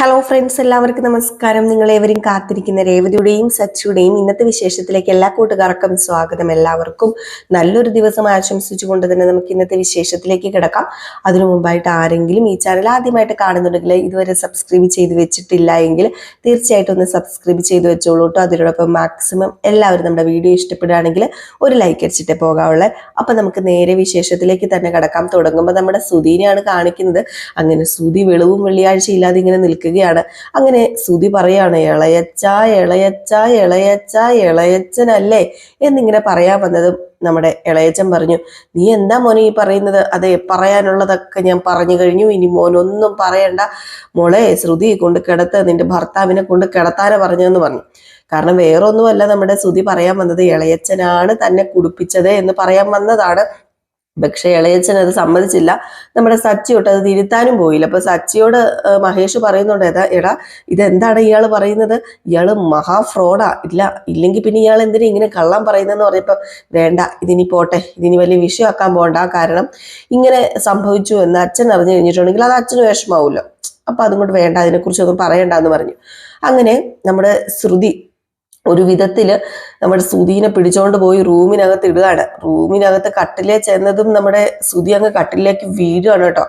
Hello friends എല്ലാവർക്കും നമസ്കാരം. നിങ്ങൾ ഏവരും കാത്തിരിക്കുന്ന രേവതിയുടെയും സച്ചിയുടെയും ഇന്നത്തെ വിശേഷത്തിലേക്ക് എല്ലാ കൂട്ടുകാർക്കും സ്വാഗതം എല്ലാവർക്കും. നല്ലൊരു ദിവസം ആശംസിച്ചുകൊണ്ട് തന്നെ നമുക്ക് ഇന്നത്തെ വിശേഷത്തിലേക്ക് കിടക്കാം. അതിനു മുമ്പായിട്ട് ആരെങ്കിലും ഈ ചാനൽ ആദ്യമായിട്ട് കാണുന്നുണ്ടെങ്കിൽ ഇതുവരെ സബ്സ്ക്രൈബ് ചെയ്ത് വെച്ചിട്ടില്ല എങ്കിൽ തീർച്ചയായിട്ടും ഒന്ന് സബ്സ്ക്രൈബ് ചെയ്ത് വെച്ചോളൂ കേട്ടോ അതിനോടൊപ്പം മാക്സിമം എല്ലാവരും നമ്മുടെ വീഡിയോ ഇഷ്ടപ്പെടുകയാണെങ്കിൽ ഒരു ലൈക്ക് അടിച്ചിട്ടേ പോകാവുള്ളത് അപ്പം നമുക്ക് നേരെ വിശേഷത്തിലേക്ക് തന്നെ കിടക്കാം. തുടങ്ങുമ്പോൾ നമ്മുടെ സുധീനെയാണ് കാണിക്കുന്നത്. അങ്ങനെ സുധി വെളിവും വെള്ളിയാഴ്ച ഇല്ലാതെ ഇങ്ങനെ നിൽക്കുകയാണ് അങ്ങനെ ശ്രുതി പറയാണ് ഇളയച്ച ഇളയച്ച ഇളയച്ച ഇളയച്ചനല്ലേ? എന്നിങ്ങനെ പറയാൻ വന്നതും നമ്മുടെ ഇളയച്ചൻ പറഞ്ഞു നീ എന്താ മോനെ ഈ പറയുന്നത്? അതെ പറയാനുള്ളതൊക്കെ ഞാൻ പറഞ്ഞു കഴിഞ്ഞു. ഇനി മോനൊന്നും പറയണ്ട. മോളെ ശ്രുതി കൊണ്ട് കിടത്ത് നിന്റെ ഭർത്താവിനെ കൊണ്ട് കിടത്താനെ പറഞ്ഞതെന്ന് പറഞ്ഞു. കാരണം വേറൊന്നുമല്ല നമ്മുടെ ശ്രുതി പറയാൻ വന്നത് ഇളയച്ചനാണ് തന്നെ കുടിപ്പിച്ചത് എന്ന് പറയാൻ വന്നതാണ്. പക്ഷെ ഇളയച്ചൻ അത് സമ്മതിച്ചില്ല. നമ്മുടെ സച്ചിയോട്ട് അത് തിരുത്താനും പോയില്ല. അപ്പൊ സച്ചിയോട് മഹേഷ് പറയുന്നുണ്ട് ഏതാ എടാ ഇതെന്താണ് ഇയാൾ പറയുന്നത്? ഇയാൾ മഹാ ഫ്രോഡാ. ഇല്ല ഇല്ലെങ്കിൽ പിന്നെ ഇയാൾ എന്തിനാ ഇങ്ങനെ കള്ളം പറയുന്നതെന്ന് പറഞ്ഞപ്പോൾ വേണ്ട ഇതിനി പോട്ടെ ഇതിനി വലിയ വിഷയമാക്കാൻ പോകണ്ട. കാരണം ഇങ്ങനെ സംഭവിച്ചു എന്ന് അച്ഛൻ അറിഞ്ഞു കഴിഞ്ഞിട്ടുണ്ടെങ്കിൽ അത് അച്ഛന് വിഷമാവുമല്ലോ അപ്പൊ അതുകൊണ്ട് വേണ്ട അതിനെക്കുറിച്ചൊന്നും പറയണ്ട എന്ന് പറഞ്ഞു. അങ്ങനെ നമ്മുടെ ശ്രുതി ഒരു വിധത്തിൽ നമ്മുടെ സുധീനെ പിടിച്ചോണ്ട് പോയി റൂമിനകത്ത് ഇടുകയാണ്. റൂമിനകത്ത് കട്ടിലെ ചെന്നതും നമ്മുടെ സുധി അങ്ങ് കട്ടിലേക്ക് വീഴുകയാണ് കേട്ടോ.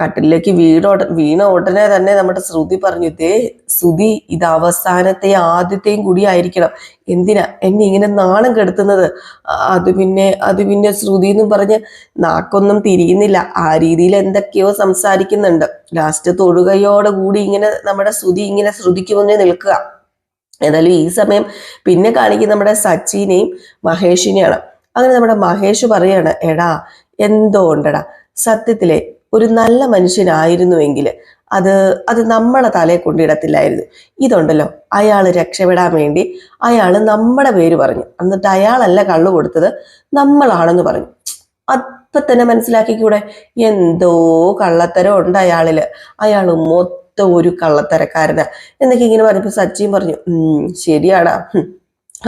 കട്ടിലേക്ക് വീണോ വീണ ഉടനെ തന്നെ നമ്മുടെ ശ്രുതി പറഞ്ഞു ദേ സുധി ഇത് അവസാനത്തെ ആദ്യത്തെയും കൂടി ആയിരിക്കണം. എന്തിനാ എന്നെ ഇങ്ങനെ നാണം കെടുത്തുന്നത്? അത് പിന്നെ അത് പിന്നെ ശ്രുതി എന്നും പറഞ്ഞ് നാക്കൊന്നും തിരിയുന്നില്ല. ആ രീതിയിൽ എന്തൊക്കെയോ സംസാരിക്കുന്നുണ്ട്. ലാസ്റ്റ് തൊഴുകയോടുകൂടി ഇങ്ങനെ നമ്മുടെ ശ്രുതി ഇങ്ങനെ ശ്രുതിക്ക് മുന്നേ നിൽക്കുക. ഏതായാലും ഈ സമയം പിന്നെ കാണിക്കുന്ന നമ്മുടെ സച്ചിനെയും മഹേഷിനെയാണ്. അങ്ങനെ നമ്മുടെ മഹേഷ് പറയാണ് എടാ എന്തോ ഉണ്ടടാ. സത്യത്തിലെ ഒരു നല്ല മനുഷ്യനായിരുന്നുവെങ്കിൽ അത് അത് നമ്മളെ തലയെ കൊണ്ടിടത്തില്ലായിരുന്നു. ഇതുണ്ടല്ലോ അയാൾ രക്ഷപ്പെടാൻ വേണ്ടി അയാൾ നമ്മുടെ പേര് പറഞ്ഞു. എന്നിട്ട് അയാളല്ല കള്ളു കൊടുത്തത് നമ്മളാണെന്ന് പറഞ്ഞു. അപ്പം തന്നെ മനസ്സിലാക്കിക്കൂടെ? എന്തോ കള്ളത്തരം ഉണ്ട് അയാളിൽ അയാൾ മൊത്തം ഒരു കള്ളത്തരക്കാരനാ. എന്നൊക്കെ ഇങ്ങനെ പറഞ്ഞപ്പോൾ സച്ചിൻ പറഞ്ഞു ശരിയാണ്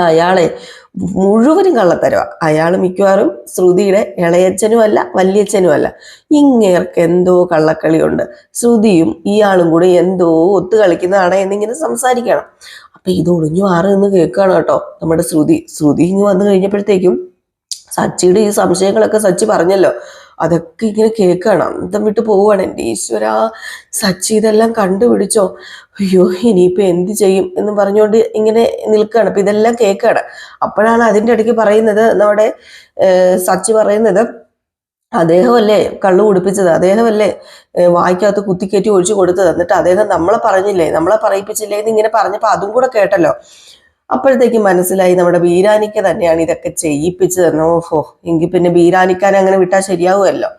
അയാളെ മുഴുവനും കള്ളത്തരവാ. അയാൾ മിക്കവാറും ശ്രുതിയുടെ ഇളയച്ചനും അല്ല വല്യച്ഛനും അല്ല ഇങ്ങേർക്ക് എന്തോ കള്ളക്കളിയുണ്ട്. ശ്രുതിയും ഇയാളും കൂടെ എന്തോ ഒത്തു കളിക്കുന്നതാണ് എന്നിങ്ങനെ സംസാരിക്കണം. അപ്പൊ ഇത് ഒളിഞ്ഞു മാറി കേൾക്കുകയാണ് കേട്ടോ നമ്മുടെ ശ്രുതി. ശ്രുതി ഇങ്ങ് വന്നു കഴിഞ്ഞപ്പോഴത്തേക്കും സച്ചിയുടെ ഈ സംശയങ്ങളൊക്കെ സച്ചി പറഞ്ഞല്ലോ. അതൊക്കെ ഇങ്ങനെ കേൾക്കണം. അന്തം വിട്ട് പോവുകയാണ്. എന്റെ ഈശ്വര സച്ചി ഇതെല്ലാം കണ്ടുപിടിച്ചോ? അയ്യോ ഇനിയിപ്പോൾ എന്ത് ചെയ്യും എന്ന് പറഞ്ഞുകൊണ്ട് ഇങ്ങനെ നിൽക്കുകയാണ്. അപ്പം ഇതെല്ലാം കേൾക്കുകയാണ്. അപ്പോഴാണ് അതിന്റെ ഇടയ്ക്ക് പറയുന്നത് നമ്മുടെ സച്ചി പറയുന്നത് അദ്ദേഹമല്ലേ കള്ളു കുടിപ്പിച്ചത്? അദ്ദേഹമല്ലേ വായിക്കാത്ത കുത്തിക്കയറ്റി ഒഴിച്ചു കൊടുത്തത്? എന്നിട്ട് അദ്ദേഹം നമ്മളെ പറഞ്ഞില്ലേ? നമ്മളെ പറയിപ്പിച്ചില്ലേ എന്ന് ഇങ്ങനെ പറഞ്ഞപ്പോൾ അതും കൂടെ കേട്ടല്ലോ. അപ്പോഴത്തേക്ക് മനസ്സിലായി നമ്മുടെ ബീരാനിക്ക തന്നെയാണ് ഇതൊക്കെ ചെയ്യിപ്പിച്ചതെന്ന്. ഓഹോ എങ്കിൽ പിന്നെ ബീരാനിക്കാൻ അങ്ങനെ വിട്ടാൽ ശരിയാവുമല്ലോ.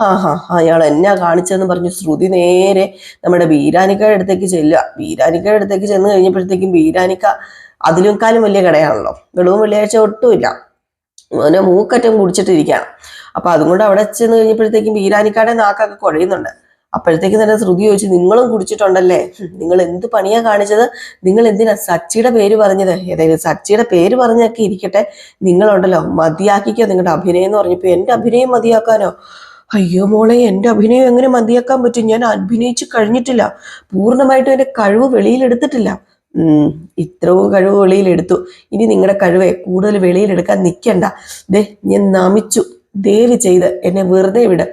ആ ഹാ അയാൾ എന്നാ കാണിച്ചതെന്ന് പറഞ്ഞു ശ്രുതി നേരെ നമ്മുടെ ബീരാനിക്കയുടെ അടുത്തേക്ക് ചെല്ലുക. ബീരാനിക്കയുടെ അടുത്തേക്ക് ചെന്ന് കഴിഞ്ഞപ്പോഴത്തേക്കും ബീരാനിക്ക അതിലേക്കാളും വലിയ കടയാണല്ലോ. വെളിവും വെള്ളിയാഴ്ച ഒട്ടുമില്ല. അവനെ മൂക്കറ്റം കുടിച്ചിട്ടിരിക്കുകയാണ്. അപ്പൊ അതുകൊണ്ട് അവിടെ ചെന്ന് കഴിഞ്ഞപ്പോഴത്തേക്കും ബീരാനിക്കാടെ നാക്കൊക്കെ കുഴയുന്നുണ്ട്. അപ്പോഴത്തേക്കും തന്നെ ശ്രുതി ചോദിച്ചു നിങ്ങളും കുടിച്ചിട്ടുണ്ടല്ലേ? നിങ്ങൾ എന്ത് പണിയാ കാണിച്ചത്? നിങ്ങൾ എന്തിനാ സച്ചിയുടെ പേര് പറഞ്ഞത്? ഏതായാലും സച്ചിയുടെ പേര് പറഞ്ഞൊക്കെ ഇരിക്കട്ടെ. നിങ്ങളുണ്ടല്ലോ മതിയാക്കിക്കോ നിങ്ങളുടെ അഭിനയം എന്ന് പറഞ്ഞപ്പോ. എന്റെ അഭിനയം മതിയാക്കാനോ? അയ്യോ മോളെ എന്റെ അഭിനയം എങ്ങനെ മതിയാക്കാൻ പറ്റും? ഞാൻ അഭിനയിച്ചു കഴിഞ്ഞിട്ടില്ല. പൂർണമായിട്ടും എന്റെ കഴിവ് വെളിയിലെടുത്തിട്ടില്ല. ഉം ഇത്രയും കഴിവ് വെളിയിലെടുത്തു. ഇനി നിങ്ങളുടെ കഴിവെ കൂടുതൽ വെളിയിലെടുക്കാൻ നിൽക്കണ്ട. ദേ ഞാൻ നമിച്ചു. ദേവി ചെയ്ത് എന്നെ വെറുതെ വിട്.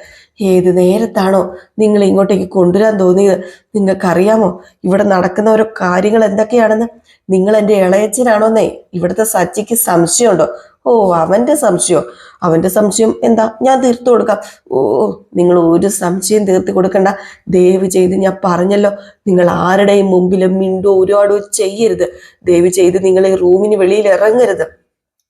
ഏത് നേരത്താണോ നിങ്ങൾ ഇങ്ങോട്ടേക്ക് കൊണ്ടുവരാൻ തോന്നിയത്? നിങ്ങൾക്കറിയാമോ ഇവിടെ നടക്കുന്ന ഓരോ കാര്യങ്ങൾ എന്തൊക്കെയാണെന്ന്? നിങ്ങൾ എന്റെ ഇളയച്ചനാണോന്നേ ഇവിടുത്തെ സച്ചിക്ക് സംശയമുണ്ടോ? ഓ അവന്റെ സംശയമോ? അവന്റെ സംശയം എന്താ? ഞാൻ തീർത്തു കൊടുക്കാം. ഓ നിങ്ങൾ ഒരു സംശയം തീർത്ത് കൊടുക്കണ്ട. ദയവ് ചെയ്ത് ഞാൻ പറഞ്ഞല്ലോ നിങ്ങൾ ആരുടെയും മുമ്പിലും മിണ്ടോ ഒരുപാടോ ചെയ്യരുത്. ദയവ് ചെയ്ത് നിങ്ങൾ ഈ റൂമിന് വെളിയിൽ ഇറങ്ങരുത്.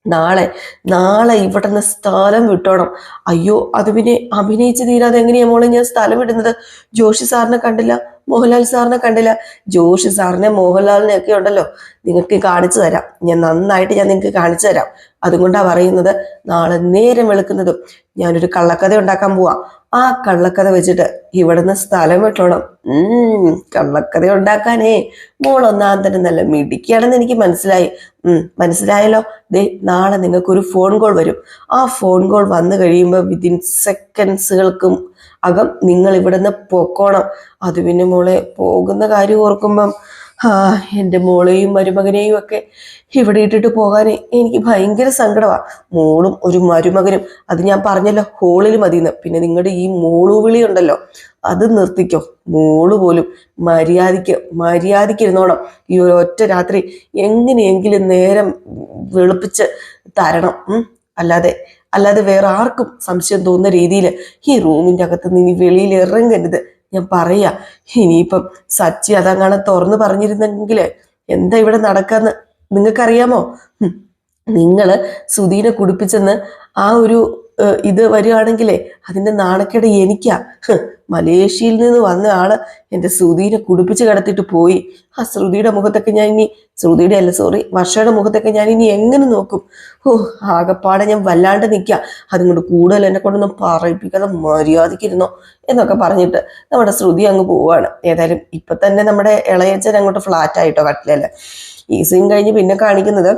നാളെ നാളെ ഇവിടുന്ന് സ്ഥലം വിട്ടോണം. അയ്യോ അത് പിന്നെ അഭിനയിച്ച് തീരാതെ എങ്ങനെയാ മോളെ ഞാൻ സ്ഥലം വിടുന്നത്? ജോഷി സാറിനെ കണ്ടില്ല മോഹൻലാൽ സാറിനെ കണ്ടില്ല. ജോഷി സാറിനെ മോഹൻലാലിനെ ഒക്കെ ഉണ്ടല്ലോ. നിങ്ങൾക്ക് കാണിച്ചു തരാം. ഞാൻ നന്നായിട്ട് ഞാൻ നിങ്ങൾക്ക് കാണിച്ചു തരാം. അതുകൊണ്ടാ പറയുന്നത്. നാളെ നേരം വെളുക്കുന്നതും ഞാനൊരു കള്ളക്കഥ ഉണ്ടാക്കാൻ പോവാ. ആ കള്ളക്കഥ വെച്ചിട്ട് ഇവിടുന്ന് സ്ഥലം വിട്ടോണം. ഉം കള്ളക്കഥ ഉണ്ടാക്കാനേ. മോൾ ഒന്നാം തന്നെ നല്ല മിടിക്കുകയാണെന്ന് എനിക്ക് മനസ്സിലായി. ഉം മനസ്സിലായല്ലോ? ദേ നാളെ നിങ്ങൾക്കൊരു ഫോൺ കോൾ വരും. ആ ഫോൺ കോൾ വന്നു കഴിയുമ്പോൾ വിതിൻ സെക്കൻഡ്സുകൾക്കും അകം നിങ്ങൾ ഇവിടുന്ന് പൊക്കോണം. അത് പിന്നെ മോളെ പോകുന്ന കാര്യം ഓർക്കുമ്പം ആ എന്റെ മോളെയും മരുമകനെയും ഒക്കെ ഇവിടെ ഇട്ടിട്ട് പോകാൻ എനിക്ക് ഭയങ്കര സങ്കടമാണ് മോളും ഒരു മരുമകനും അത് ഞാൻ പറഞ്ഞല്ലോ ഹോളിൽ മതിയെന്ന്. പിന്നെ നിങ്ങളുടെ ഈ മോളു വിളി ഉണ്ടല്ലോ അത് നിർത്തിക്കോ. മോൾ പോലും മര്യാദയ്ക്ക് മര്യാദയ്ക്കിരുന്നോണം. ഈ ഒറ്റ രാത്രി എങ്ങനെയെങ്കിലും നേരം വെളുപ്പിച്ച് തരണം. അല്ലാതെ അല്ലാതെ വേറെ ആർക്കും സംശയം തോന്നുന്ന രീതിയിൽ ഈ റൂമിന്റെ അകത്ത് നിന്ന് ഇനി വെളിയിൽ ഇറങ്ങരുത്. ഞാൻ പറയാ ഇനിയിപ്പം സച്ചി അതങ്ങനെ തുറന്നു പറഞ്ഞിരുന്നെങ്കിൽ എന്താ ഇവിടെ നടക്കാന്ന് നിങ്ങൾക്കറിയാമോ ഹും. നിങ്ങൾ സുധീനെ കുടിപ്പിച്ചെന്ന് ആ ഒരു ഇത് വരികയാണെങ്കിലേ അതിന്റെ നാണക്കേട് എനിക്കാ. മലേഷ്യയിൽ നിന്ന് വന്ന ആൾ എന്റെ ശ്രുതിനെ കുടിപ്പിച്ച് കിടത്തിട്ട് പോയി. ആ ശ്രുതിയുടെ മുഖത്തൊക്കെ ഞാൻ ഇനി ശ്രുതിയുടെ അല്ല സോറി വർഷയുടെ മുഖത്തൊക്കെ ഞാൻ ഇനി എങ്ങനെ നോക്കും? ഓ ആകപ്പാടെ ഞാൻ വല്ലാണ്ട് നിൽക്കാം അതുകൊണ്ട് കൂടുതൽ എന്നെ കൊണ്ടൊന്നും പറയിപ്പിക്കാതെ മര്യാദയ്ക്കിരുന്നോ എന്നൊക്കെ പറഞ്ഞിട്ട് നമ്മുടെ ശ്രുതി അങ്ങ് പോവാണ്. ഏതായാലും ഇപ്പൊ തന്നെ നമ്മുടെ ഇളയച്ചൻ അങ്ങോട്ട് ഫ്ലാറ്റ് ആയിട്ടോ കട്ടിലല്ല? ഈ സീൻ കഴിഞ്ഞ് പിന്നെ കാണിക്കുന്നത്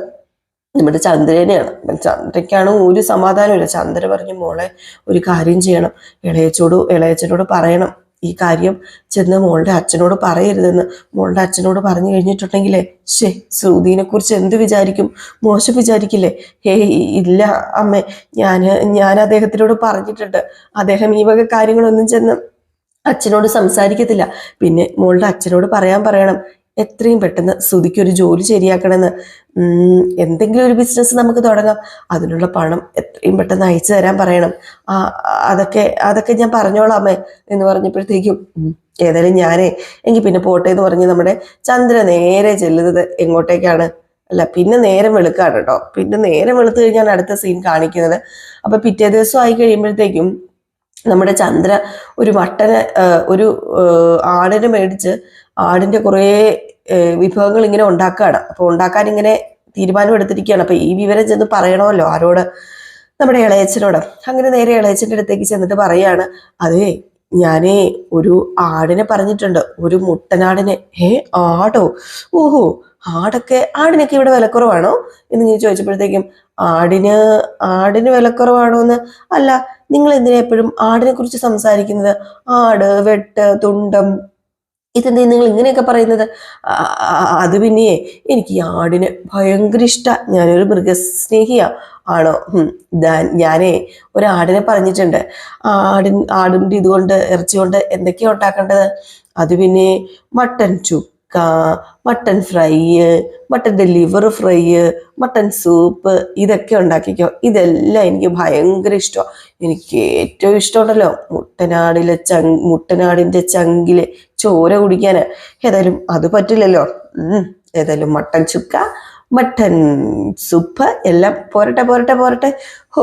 നമ്മുടെ ചന്ദ്രനെയാണ്. ചന്ദ്രയ്ക്കാണ് ഒരു സമാധാനമില്ല ചന്ദ്ര പറഞ്ഞു മോളെ ഒരു കാര്യം ചെയ്യണം. ഇളയച്ചോട് ഇളയച്ചനോട് പറയണം. ഈ കാര്യം ചെന്ന് മോളുടെ അച്ഛനോട് പറയരുതെന്ന്. മോളുടെ അച്ഛനോട് പറഞ്ഞു കഴിഞ്ഞിട്ടുണ്ടെങ്കിലേ ശേ ശ്രുതിനെ കുറിച്ച് എന്ത് വിചാരിക്കും? മോശം വിചാരിക്കില്ലേ? ഹേ ഇല്ല അമ്മേ ഞാൻ ഞാൻ അദ്ദേഹത്തിനോട് പറഞ്ഞിട്ടുണ്ട്. അദ്ദേഹം ഈ വക കാര്യങ്ങളൊന്നും ചെന്ന് അച്ഛനോട് സംസാരിക്കത്തില്ല. പിന്നെ മോളുടെ അച്ഛനോട് പറയാൻ പറയണം. എത്രയും പെട്ടെന്ന് ഒരു ജോലി ശരിയാക്കണമെന്ന് എന്തെങ്കിലും ഒരു ബിസിനസ് നമുക്ക് തുടങ്ങാം. അതിനുള്ള പണം എത്രയും പെട്ടെന്ന് അയച്ചു തരാൻ പറയണം. ആ അതൊക്കെ അതൊക്കെ ഞാൻ പറഞ്ഞോളാം അമ്മേ എന്ന് പറഞ്ഞപ്പോഴത്തേക്കും ഏതായാലും ഞാനേ എങ്കിൽ പിന്നെ പോട്ടെ എന്ന് പറഞ്ഞ് നമ്മുടെ ചന്ദ്ര നേരെ ചെല്ലുന്നത് എങ്ങോട്ടേക്കാണ്? അല്ല പിന്നെ നേരം വെളുക്കാണ് കേട്ടോ. പിന്നെ നേരം വെളുത്ത് കഴിഞ്ഞാൽ അടുത്ത സീൻ കാണിക്കുന്നത്. അപ്പൊ പിറ്റേ ദിവസം ആയി കഴിയുമ്പോഴത്തേക്കും നമ്മുടെ ചന്ദ്ര ഒരു മട്ടന് ഒരു ആടിനെ മേടിച്ച് ആടിന്റെ കുറേ വിഭവങ്ങൾ ഇങ്ങനെ ഉണ്ടാക്കുകയാണ് അപ്പൊ ഉണ്ടാക്കാൻ ഇങ്ങനെ തീരുമാനം എടുത്തിരിക്കുകയാണ്. അപ്പോൾ ഈ വിവരം ചെന്ന് പറയണമല്ലോ ആരോട്? നമ്മുടെ ഇളയച്ചനോട് അങ്ങനെ നേരെ ഇളയച്ചന്റെ അടുത്തേക്ക് ചെന്നിട്ട് പറയാണ് അതേ ഞാനേ ഒരു ആടിനെ പറഞ്ഞിട്ടുണ്ട്. ഒരു മുട്ടനാടിനെ. ഏ ആടോ? ഓഹോ ആടൊക്കെ ആടിനൊക്കെ ഇവിടെ വിലക്കുറവാണോ? എന്ന് ഞാൻ ചോദിച്ചപ്പോഴത്തേക്കും ആടിന് ആടിന് വിലക്കുറവാണോ എന്ന് അല്ല നിങ്ങൾ എന്തിനാ എപ്പോഴും ആടിനെ കുറിച്ച് സംസാരിക്കുന്നത്? ആട് വെട്ട് തുണ്ടം ഇതെന്തേ നിങ്ങൾ ഇങ്ങനെയൊക്കെ പറയുന്നത്? അത് പിന്നെ എനിക്ക് ഈ ആടിനെ ഭയങ്കര ഇഷ്ടമാണ് ഞാനൊരു മൃഗസ്നേഹിയാ. ആണോ? ഞാനേ ഒരു ആടിനെ പറഞ്ഞിട്ടുണ്ട്. ആടിൻ ആടിന്റെ ഇതുകൊണ്ട് ഇറച്ചി കൊണ്ട് എന്തൊക്കെയാണ് ഉണ്ടാക്കേണ്ടത്? അത് പിന്നെ മട്ടൻ ചുക്ക മട്ടൻ ഫ്രൈ മട്ടന്റെ ലിവർ ഫ്രൈ മട്ടൻ സൂപ്പ് ഇതൊക്കെ ഉണ്ടാക്കിക്കോ. ഇതെല്ലാം എനിക്ക് ഭയങ്കര ഇഷ്ടമാണ് എനിക്ക് ഏറ്റവും ഇഷ്ടമുണ്ടല്ലോ മുട്ടനാടിലെ ചങ് മുട്ടനാടിന്റെ ചങ്കിലെ ചോര കുടിക്കാന് ഏതായാലും അത് പറ്റില്ലല്ലോ. ഏതായാലും മട്ടൻ ചുക്ക മട്ടൻ സൂപ്പ് എല്ലാം പോരട്ടെ പോരട്ടെ പോരട്ടെ. ഓ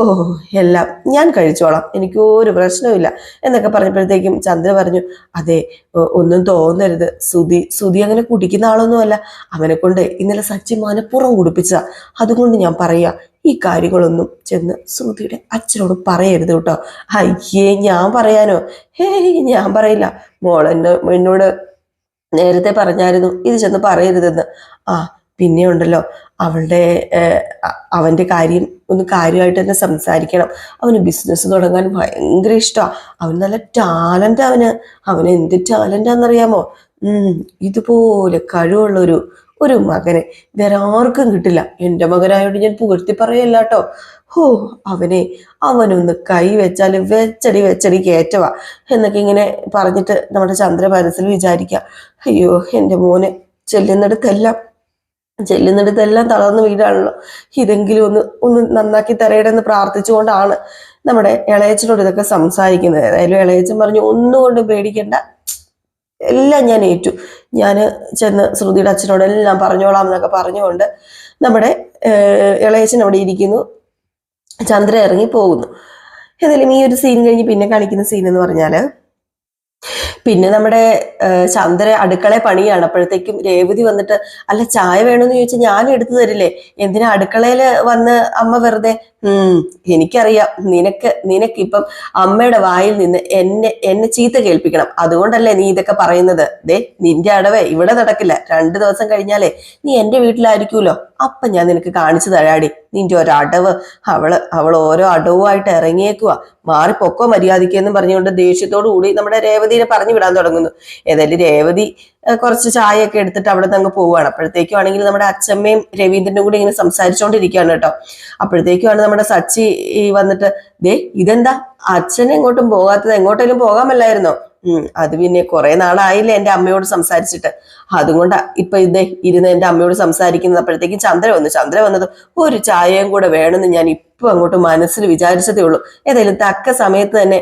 എല്ലാം ഞാൻ കഴിച്ചോളാം. എനിക്ക് ഒരു പ്രശ്നവുമില്ല എന്നൊക്കെ പറഞ്ഞപ്പോഴത്തേക്കും ചന്ദ്ര പറഞ്ഞു അതെ ഒന്നും തോന്നരുത്. സുതി സുതി അങ്ങനെ കുടിക്കുന്ന ആളൊന്നുമല്ല. അവനെ കൊണ്ട് ഇന്നലെ സച്ചി മനപ്പുറം കുടിപ്പിച്ച അതുകൊണ്ട് ഞാൻ പറയാ ഈ കാര്യങ്ങളൊന്നും ചെന്ന് ശ്രുതിയുടെ അച്ഛനോട് പറയരുത് കേട്ടോ. അയ്യേ ഞാൻ പറയാനോ? ഹേ ഞാൻ പറയില്ല. മോളെന്നെ എന്നോട് നേരത്തെ പറഞ്ഞായിരുന്നു ഇത് ചെന്ന് പറയരുതെന്ന്. ആ പിന്നെ ഉണ്ടല്ലോ. അവളുടെ അവന്റെ കാര്യം ഒന്ന് കാര്യമായിട്ട് തന്നെ സംസാരിക്കണം. അവന് ബിസിനസ് തുടങ്ങാൻ ഭയങ്കര ഇഷ്ടമാണ് അവൻ നല്ല ടാലന്റ് അവന്. അവന് എന്ത് ടാലന്റാണെന്നറിയാമോ ഇതുപോലെ കഴിവുള്ള ഒരു മകനെ. വേറെ ആർക്കും കിട്ടില്ല. എന്റെ മകനായോട് ഞാൻ പുകഴ്ത്തി പറയല്ല കേട്ടോ ഹോ അവനെ അവനൊന്ന് കൈ വെച്ചാൽ വെച്ചടി വെച്ചടി കയറ്റവാ എന്നൊക്കെ ഇങ്ങനെ പറഞ്ഞിട്ട് നമ്മുടെ ചന്ദ്ര മനസ്സിൽ വിചാരിക്കുക അയ്യോ എന്റെ മോനെ ചെല്ലുന്നിടത്തെല്ലാം ചെല്ലുന്നിടത്തെല്ലാം തളർന്ന് വീടാണല്ലോ ഇതെങ്കിലും ഒന്ന് ഒന്ന് നന്നാക്കി തരയടെന്ന് പ്രാർത്ഥിച്ചുകൊണ്ടാണ് നമ്മുടെ ഇളയച്ചനോട് ഇതൊക്കെ സംസാരിക്കുന്നത്. ഏതായാലും ഇളയച്ചൻ പറഞ്ഞു ഒന്നുകൊണ്ടും പേടിക്കണ്ട. എല്ലാം ഞാൻ ഏറ്റു. ഞാൻ ചെന്ന് ശ്രുതിയുടെ അച്ഛനോട് എല്ലാം പറഞ്ഞോളാം എന്നൊക്കെ പറഞ്ഞുകൊണ്ട് നമ്മുടെ ഇളയച്ചൻ അവിടെ ഇരിക്കുന്നു. ചന്ദ്ര ഇറങ്ങി പോകുന്നു. ഏതായാലും ഈ ഒരു സീൻ കഴിഞ്ഞ് പിന്നെ കാണിക്കുന്ന സീൻ എന്ന് പറഞ്ഞാൽ പിന്നെ നമ്മുടെ ചന്ദ്ര അടുക്കള പണിയാണ്. അപ്പോഴത്തേക്കും രേവതി വന്നിട്ട് അല്ല ചായ വേണമെന്ന് ചോദിച്ചാൽ ഞാൻ എടുത്തു തരില്ലേ? എന്തിനാ അടുക്കളയിൽ വന്ന് അമ്മ വെറുതെ? ഉം എനിക്കറിയാം. നിനക്ക് നിനക്കിപ്പം അമ്മയുടെ വായിൽ നിന്ന് എന്നെ എന്നെ ചീത്ത കേൾപ്പിക്കണം. അതുകൊണ്ടല്ലേ നീ ഇതൊക്കെ പറയുന്നത്. ദേ നിന്റെ അടവേ ഇവിടെ നടക്കില്ല. രണ്ടു ദിവസം കഴിഞ്ഞാലേ നീ എന്റെ വീട്ടിലായിരിക്കുമല്ലോ അപ്പൊ ഞാൻ നിനക്ക് കാണിച്ചു തരാടി. നിന്റെ ഒരടവ്. അവൾ അവൾ ഓരോ അടവുമായിട്ട് ഇറങ്ങിയേക്കുവാ. മാറി പൊക്കോ മര്യാദയ്ക്ക് എന്നും പറഞ്ഞുകൊണ്ട് ദേഷ്യത്തോടു കൂടി നമ്മുടെ രേവതിനെ പറഞ്ഞു വിടാൻ തുടങ്ങുന്നു. ഏതായാലും രേവതി കുറച്ച് ചായയൊക്കെ എടുത്തിട്ട് അവിടെ നിന്ന് അങ്ങ് പോവുകയാണ്. അപ്പോഴത്തേക്കും ആണെങ്കിൽ നമ്മുടെ അച്ഛമ്മയും രവീന്ദ്രനും കൂടി ഇങ്ങനെ സംസാരിച്ചുകൊണ്ടിരിക്കുകയാണ് കേട്ടോ. അപ്പോഴത്തേക്കുമാണ് നമ്മുടെ സച്ചി വന്നിട്ട് ദേ ഇതെന്താ? അച്ഛനെ എങ്ങോട്ടും പോകാത്തത്. എങ്ങോട്ടേലും പോകാമല്ലായിരുന്നോ അത് പിന്നെ കുറെ നാളായില്ലേ എന്റെ അമ്മയോട് സംസാരിച്ചിട്ട്. അതുകൊണ്ട് ഇപ്പൊ ഇതേ ഇരുന്ന് എന്റെ അമ്മയോട് സംസാരിക്കുന്നത്. അപ്പോഴത്തേക്കും ചന്ദ്ര വന്നു. ചന്ദ്ര വന്നത് ഒരു ചായയും കൂടെ വേണമെന്ന് ഞാൻ ഇപ്പൊ അങ്ങോട്ട് മനസ്സിൽ വിചാരിച്ചതേ ഉള്ളൂ. ഏതായാലും തക്ക സമയത്ത് തന്നെ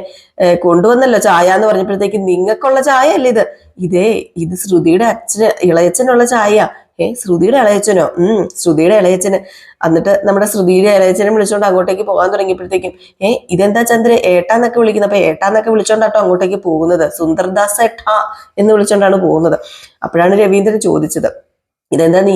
കൊണ്ടുവന്നല്ലോ ചായ എന്ന് പറഞ്ഞപ്പോഴത്തേക്കും നിങ്ങൾക്കുള്ള ചായ അല്ലേ ഇത്? ഇതേ ഇത് ശ്രുതിയുടെ അച്ഛന് ഇളയച്ചനുള്ള ചായയാ. ഏ ശ്രുതിയുടെ ഇളയച്ചനോ ഉം ശ്രുതിയുടെ ഇളയച്ചന് എന്നിട്ട് നമ്മുടെ ശ്രുതിയുടെ ഇളയച്ചനെ വിളിച്ചോണ്ട് അങ്ങോട്ടേക്ക് പോകാൻ തുടങ്ങിയപ്പോഴത്തേക്കും ഏ ഇതെന്താ ചന്ദ്ര ഏട്ടാന്നൊക്കെ വിളിക്കുന്നത്? അപ്പൊ ഏട്ടാന്നൊക്കെ വിളിച്ചോണ്ടാട്ടോ അങ്ങോട്ടേക്ക് പോകുന്നത്. സുന്ദർദാസ് ഏട്ടാ എന്ന് വിളിച്ചോണ്ടാണ് പോകുന്നത്. അപ്പോഴാണ് രവീന്ദ്രൻ ചോദിച്ചത് ഇതെന്താ നീ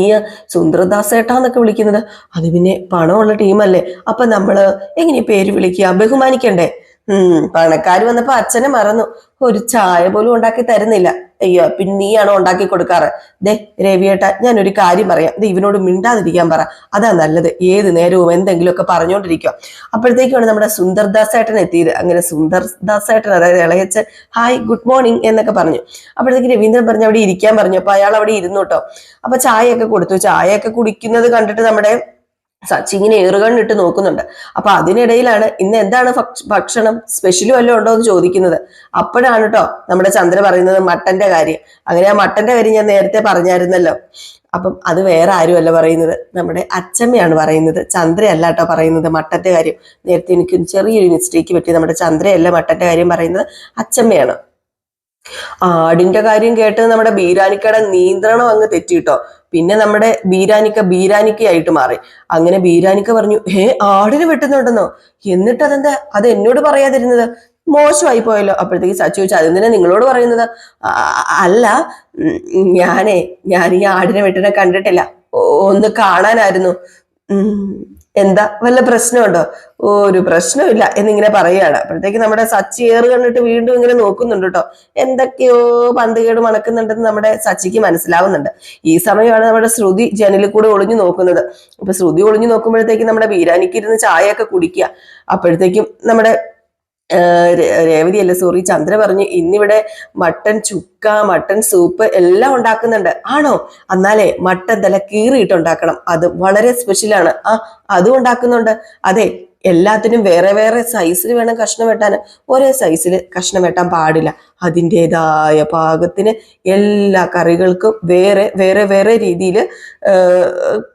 സുന്ദർദാസ് ഏട്ടാന്നൊക്കെ വിളിക്കുന്നത്? അത് പിന്നെ പണമുള്ള ടീമല്ലേ. അപ്പൊ നമ്മൾ എങ്ങനെ പേര് വിളിക്കുക? ബഹുമാനിക്കണ്ടേ? ഉം. പണക്കാർ വന്നപ്പോ അച്ഛനെ മറന്നു. ഒരു ചായ പോലും ഉണ്ടാക്കി തരുന്നില്ല. അയ്യോ പിന്നെ ഉണ്ടാക്കി കൊടുക്കാറ്? ദേ രവിയേട്ട ഞാൻ ഒരു കാര്യം പറയാം. ദേ ഇവനോട് മിണ്ടാതിരിക്കാൻ പറ. അതാ നല്ലത്. ഏത് നേരവും എന്തെങ്കിലും എന്തെങ്കിലുമൊക്കെ പറഞ്ഞുകൊണ്ടിരിക്കുക അപ്പോഴത്തേക്കാണ് നമ്മുടെ സുന്ദർദാസ് ഏട്ടൻ എത്തിയത്. അങ്ങനെ സുന്ദർദാസ് ഏട്ടൻ അതായത് ഇളയച്ച് ഹായ് ഗുഡ് മോർണിംഗ് എന്നൊക്കെ പറഞ്ഞു. അപ്പോഴത്തേക്ക് രവീന്ദ്രൻ പറഞ്ഞു അവിടെ ഇരിക്കാൻ പറഞ്ഞു. അപ്പൊ അയാൾ അവിടെ ഇരുന്നു കേട്ടോ. അപ്പൊ ചായയൊക്കെ കൊടുത്തു. ചായയൊക്കെ കുടിക്കുന്നത് കണ്ടിട്ട് നമ്മുടെ സച്ചി ഇങ്ങനെ ഏറുകണ്ണിട്ട് നോക്കുന്നുണ്ട്. അപ്പൊ അതിനിടയിലാണ് ഇന്ന് എന്താണ് ഭക്ഷണം സ്പെഷ്യലും വല്ലതും ഉണ്ടോ എന്ന് ചോദിക്കുന്നത്. അപ്പോഴാണ് കേട്ടോ നമ്മുടെ ചന്ദ്ര പറയുന്നത് മട്ടന്റെ കാര്യം. അങ്ങനെ ആ മട്ടന്റെ കാര്യം ഞാൻ നേരത്തെ പറഞ്ഞായിരുന്നല്ലോ. അപ്പം അത് വേറെ ആരുമല്ല പറയുന്നത്. നമ്മുടെ അച്ചമ്മയാണ് പറയുന്നത്. ചന്ദ്രയല്ല കേട്ടോ പറയുന്നത് മട്ടന്റെ കാര്യം. നേരത്തെ എനിക്ക് ചെറിയൊരു മിസ്റ്റേക്ക് പറ്റി. നമ്മുടെ ചന്ദ്രയല്ല മട്ടന്റെ കാര്യം പറയുന്നത് അച്ചമ്മയാണ്. ആടിന്റെ കാര്യം കേട്ട് നമ്മുടെ ബീരാനിക്കയുടെ നിയന്ത്രണം അങ്ങ് തെറ്റിട്ടോ പിന്നെ നമ്മുടെ ബീരാനിക്ക ബീരാനിക്കയായിട്ട് മാറി. അങ്ങനെ ബീരാനിക്ക പറഞ്ഞു ഹേ ആടിന് വെട്ടുന്നുണ്ടെന്നോ? എന്നിട്ട് അതെന്താ? അത് എന്നോട് പറയാതിരുന്നത്? മോശമായി പോയല്ലോ. അപ്പോഴത്തേക്ക് സച്ചു ചോദിച്ചു അതെന്തിനാ നിങ്ങളോട് പറയുന്നത്? അല്ല ഞാനേ ഞാൻ ഈ ആടിനെ വെട്ടിനെ കണ്ടിട്ടില്ല. ഒന്ന് കാണാനായിരുന്നു. എന്താ വല്ല പ്രശ്നമുണ്ടോ? ഒരു പ്രശ്നമില്ല എന്നിങ്ങനെ പറയുകയാണ്. അപ്പോഴത്തേക്ക് നമ്മുടെ സച്ചി ഏറ് കണ്ടിട്ട് വീണ്ടും ഇങ്ങനെ നോക്കുന്നുണ്ട് കേട്ടോ. എന്തൊക്കെയോ പന്തുകേട് മണക്കുന്നുണ്ടെന്ന് നമ്മുടെ സച്ചിക്ക് മനസ്സിലാവുന്നുണ്ട്. ഈ സമയമാണ് നമ്മുടെ ശ്രുതി ജനലിൽ കൂടെ ഒളിഞ്ഞു നോക്കുന്നത്. അപ്പൊ ശ്രുതി ഒളിഞ്ഞു നോക്കുമ്പോഴത്തേക്കും നമ്മുടെ ബീരാനിക്ക് ഇരുന്ന് ചായയൊക്കെ കുടിക്കുക. അപ്പോഴത്തേക്കും നമ്മുടെ രേവതി അല്ല? സോറി ചന്ദ്ര പറഞ്ഞു ഇന്നിവിടെ മട്ടൻ ചുക്ക മട്ടൻ സൂപ്പ് എല്ലാം ഉണ്ടാക്കുന്നുണ്ട്. ആണോ? എന്നാലേ മട്ടൻ തല കീറിയിട്ട് ഉണ്ടാക്കണം അത് വളരെ സ്പെഷ്യലാണ് ആ അതും ഉണ്ടാക്കുന്നുണ്ട്. അതെ എല്ലാത്തിനും വേറെ വേറെ സൈസിൽ വേണം കഷ്ണം വെട്ടാൻ ഒരേ സൈസിൽ കഷ്ണം വെട്ടാൻ പാടില്ല. അതിന്റെതായ പാകത്തിന് എല്ലാ കറികൾക്കും വേറെ വേറെ വേറെ രീതിയിൽ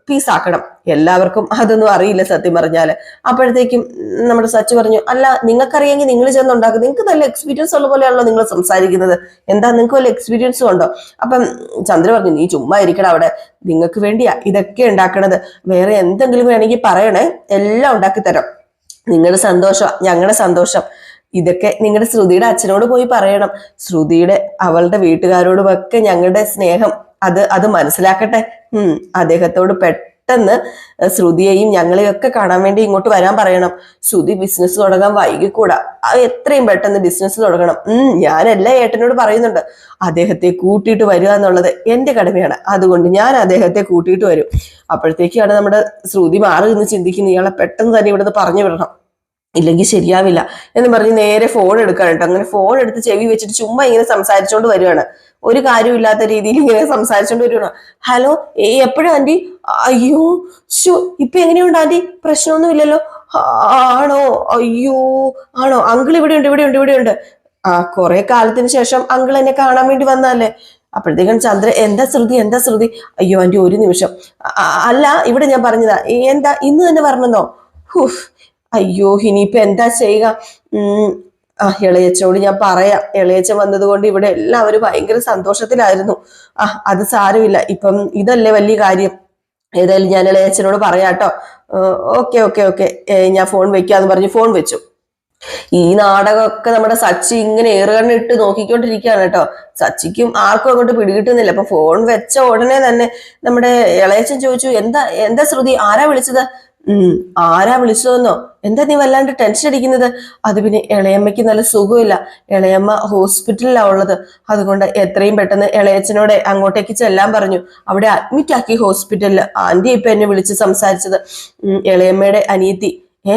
പീസാക്കണം എല്ലാവർക്കും അതൊന്നും അറിയില്ല സത്യം പറഞ്ഞാൽ അപ്പോഴത്തേക്കും നമ്മുടെ സച്ച് പറഞ്ഞു അല്ല നിങ്ങൾക്കറിയാമെങ്കിൽ നിങ്ങൾ ചെന്ന് ഉണ്ടാക്കും. നിങ്ങൾക്ക് നല്ല എക്സ്പീരിയൻസ് ഉള്ള പോലെയാണല്ലോ നിങ്ങൾ സംസാരിക്കുന്നത്. എന്താ നിങ്ങൾക്ക് വല്ല എക്സ്പീരിയൻസും ഉണ്ടോ? അപ്പം ചന്ദ്ര പറഞ്ഞു നീ ചുമ്മാ ഇരിക്കണം അവിടെ. നിങ്ങൾക്ക് വേണ്ടിയാ ഇതൊക്കെ ഉണ്ടാക്കണത്. വേറെ എന്തെങ്കിലും വേണമെങ്കിൽ പറയണേ. എല്ലാം ഉണ്ടാക്കി തരാം. നിങ്ങളുടെ സന്തോഷം ഞങ്ങളുടെ സന്തോഷം. ഇതൊക്കെ നിങ്ങളുടെ ശ്രുതിയുടെ അച്ഛനോട് പോയി പറയണം. ശ്രുതിയുടെ അവളുടെ വീട്ടുകാരോടുമൊക്കെ ഞങ്ങളുടെ സ്നേഹം. അത് അത് മനസ്സിലാക്കട്ടെ. ഉം അദ്ദേഹത്തോട് പെട്ടെന്ന് ശ്രുതിയെയും ഞങ്ങളെയൊക്കെ കാണാൻ വേണ്ടി ഇങ്ങോട്ട് വരാൻ പറയണം. ശ്രുതി ബിസിനസ് തുടങ്ങാൻ വൈകിക്കൂടാ. എത്രയും പെട്ടെന്ന് ബിസിനസ് തുടങ്ങണം. ഉം ഞാൻ എല്ലാ ഏട്ടനോട് പറയുന്നുണ്ട്. അദ്ദേഹത്തെ കൂട്ടിയിട്ട് വരിക എന്നുള്ളത് എന്റെ കടമയാണ്. അതുകൊണ്ട് ഞാൻ അദ്ദേഹത്തെ കൂട്ടിയിട്ട് വരും. അപ്പോഴത്തേക്കാണ് നമ്മുടെ ശ്രുതി മാറി നിന്ന് ചിന്തിക്കുന്നത് ഇയാളെ പെട്ടെന്ന് തന്നെ ഇവിടുന്ന് പറഞ്ഞു വിടണം. ഇല്ലെങ്കിൽ ശരിയാവില്ല എന്ന് പറഞ്ഞ് നേരെ ഫോൺ എടുക്കാൻ കേട്ടോ. അങ്ങനെ ഫോൺ എടുത്ത് ചെവി വെച്ചിട്ട് ചുമ്മാ ഇങ്ങനെ സംസാരിച്ചോണ്ട് വരുവാണ്. ഒരു കാര്യമില്ലാത്ത രീതിയിൽ ഇങ്ങനെ സംസാരിച്ചോണ്ട് വരുവാണ്. ഹലോ ഏ എപ്പോഴും ആന്റി? അയ്യോ ഷോ ഇപ്പൊ എങ്ങനെയുണ്ട് ആന്റി? പ്രശ്നമൊന്നും ഇല്ലല്ലോ ആണോ? അയ്യോ ആണോ? അങ്കിൾ ഇവിടെ ഉണ്ട് ഇവിടെ ഉണ്ട് ഇവിടെ ഉണ്ട് ആ കുറെ കാലത്തിന് ശേഷം അങ്കിൾ എന്നെ കാണാൻ വേണ്ടി വന്നല്ലേ അപ്പോഴത്തേക്കും ചന്ദ്ര എന്താ ശ്രുതി എന്താ ശ്രുതി? അയ്യോ ആന്റി ഒരു നിമിഷം. അല്ല ഇവിടെ ഞാൻ പറഞ്ഞതാ. എന്താ ഇന്ന് തന്നെ പറഞ്ഞെന്നോ അയ്യോ ഇനിയിപ്പോ എന്താ ചെയ്യുക? ആ ഇളയച്ചോട് ഞാൻ പറയാം. ഇളയച്ച വന്നതുകൊണ്ട് ഇവിടെ എല്ലാവരും ഭയങ്കര സന്തോഷത്തിലായിരുന്നു. ആ അത് സാരമില്ല. ഇപ്പം ഇതല്ലേ വലിയ കാര്യം. ഏതായാലും ഞാൻ ഇളയച്ചനോട് പറയാം കേട്ടോ. Okay okay okay. ഞാൻ ഫോൺ വെക്കാന്ന് പറഞ്ഞ് ഫോൺ വെച്ചു. ഈ നാടകമൊക്കെ നമ്മുടെ സച്ചി ഇങ്ങനെ ഏറുകണ്ണിട്ട് നോക്കിക്കൊണ്ടിരിക്കുകയാണ് കേട്ടോ. സച്ചിക്കും ആർക്കും അങ്ങോട്ട് പിടികിട്ടുന്നില്ല. അപ്പൊ ഫോൺ വെച്ച ഉടനെ തന്നെ നമ്മുടെ ഇളയച്ചൻ ചോദിച്ചു എന്താ എന്താ ശ്രുതി? ആരാ വിളിച്ചത്? ആരാ വിളിച്ചതെന്നോ? എന്താ നീ വല്ലാണ്ട് ടെൻഷൻ അടിക്കുന്നത്? അത് പിന്നെ ഇളയമ്മയ്ക്ക് നല്ല സുഖമില്ല. ഇളയമ്മ ഹോസ്പിറ്റലിലാ ഉള്ളത്. അതുകൊണ്ട് എത്രയും പെട്ടെന്ന് ഇളയച്ചനോട് അങ്ങോട്ടേക്ക് ചെല്ലാൻ പറഞ്ഞു. അവിടെ അഡ്മിറ്റ് ആക്കി ഹോസ്പിറ്റലിൽ ആന്റി ഇപ്പൊ എന്നെ വിളിച്ച് സംസാരിച്ചത്. ഇളയമ്മയുടെ അനിയത്തി. ഏ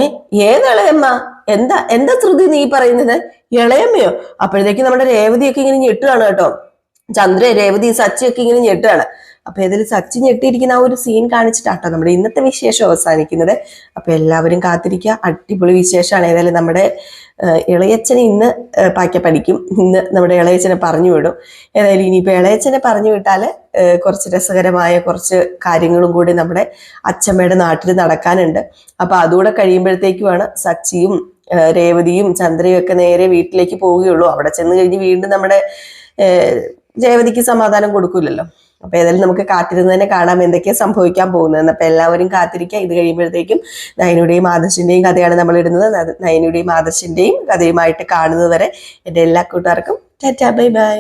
ഏത് ഇളയമ്മ? എന്താ എന്താ ശ്രുതി നീ പറയുന്നത്? ഇളയമ്മയോ? അപ്പോഴത്തേക്ക് നമ്മുടെ രേവതിയൊക്കെ ഇങ്ങനെ ഞെട്ടുകയാണ് കേട്ടോ. ചന്ദ്ര രേവതി സച്ചിയൊക്കെ ഇങ്ങനെ ഞെട്ടുകയാണ് അപ്പൊ ഇതിൽ സച്ചിൻ ഞെട്ടിയിരിക്കുന്ന ആ ഒരു സീൻ കാണിച്ചിട്ടാട്ടോ നമ്മുടെ ഇന്നത്തെ വിശേഷം അവസാനിക്കുന്നത്. അപ്പൊ എല്ലാവരും കാത്തിരിക്കുക. അടിപൊളി വിശേഷമാണ്. ഏതായാലും നമ്മുടെ ഇളയച്ചനെ ഇന്ന് പാക്ക പഠിക്കും ഇന്ന് നമ്മുടെ ഇളയച്ചനെ പറഞ്ഞു വിടും. ഏതായാലും ഇനിയിപ്പോ ഇളയച്ചനെ പറഞ്ഞു വിട്ടാൽ കുറച്ച് രസകരമായ കുറച്ച് കാര്യങ്ങളും കൂടി നമ്മുടെ അച്ഛമ്മയുടെ നാട്ടിൽ നടക്കാനുണ്ട്. അപ്പൊ അതുകൂടെ കഴിയുമ്പോഴത്തേക്കുമാണ് സച്ചിയും രേവതിയും ചന്ദ്രയും ഒക്കെ നേരെ വീട്ടിലേക്ക് പോവുകയുള്ളൂ. അവിടെ ചെന്ന് കഴിഞ്ഞ് വീണ്ടും നമ്മുടെ രേവതിക്ക് സമാധാനം കൊടുക്കൂലല്ലോ. അപ്പൊ ഏതായാലും നമുക്ക് കാത്തിരുന്ന് തന്നെ കാണാം എന്തൊക്കെയാ സംഭവിക്കാൻ പോകുന്നത് അപ്പൊ എല്ലാവരും കാത്തിരിക്കുക. ഇത് കഴിയുമ്പോഴത്തേക്കും നയനുടെയും ആദർശിന്റെയും കഥയാണ് നമ്മൾ ഇടുന്നത്. നയനുടെയും ആദർശിന്റെയും കഥയുമായിട്ട് കാണുന്നത് വരെ എല്ലാ കൂട്ടുകാർക്കും ടാറ്റാ ബൈ ബൈ.